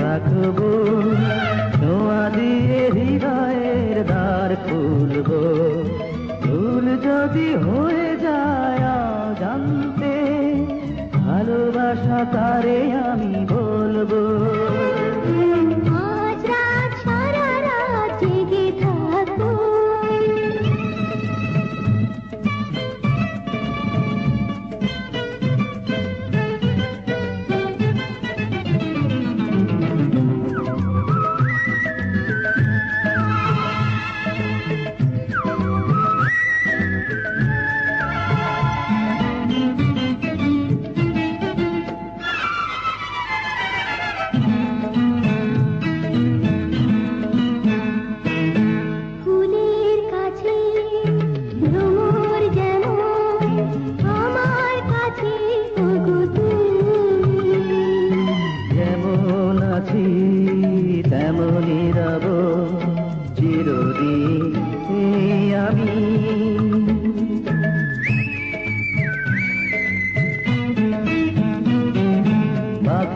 থাকব নোয়া দিয়ে হৃদয়ের দ্বার খুলবো। ভুল যদি হয়ে যায় জানতে ভালোবাসা তারে আমি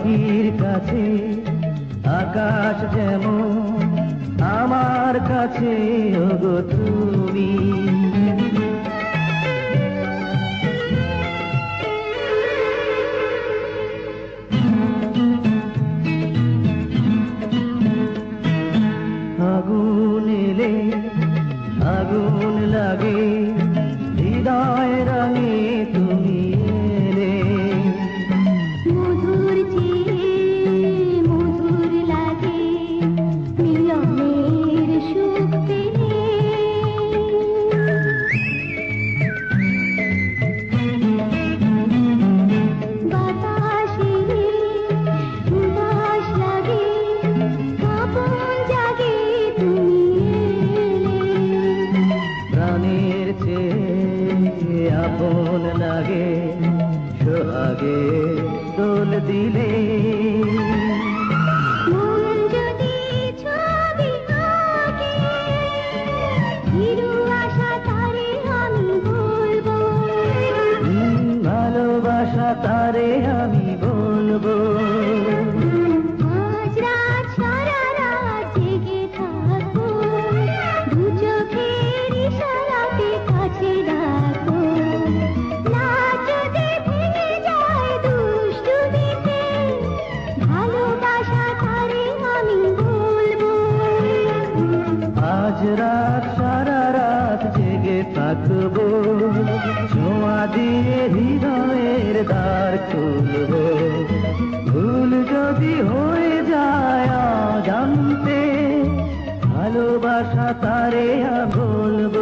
পাখির কাছে আকাশ যেমন আমার কাছে ওগো তুমি। আগুন এলে আগুন লাগে হৃদয় রঙে। চেয়ে আপন লাগে সোহাগে দোল দিলে। ভালোবাসা তারে আমি রাত, সারা রাত জেগে থাকব। ছোঁয়া দিয়ে হৃদয়ের দ্বার খুলব। ভুল যদি হয়ে যায় জানতে ভালোবাসা তারে বলব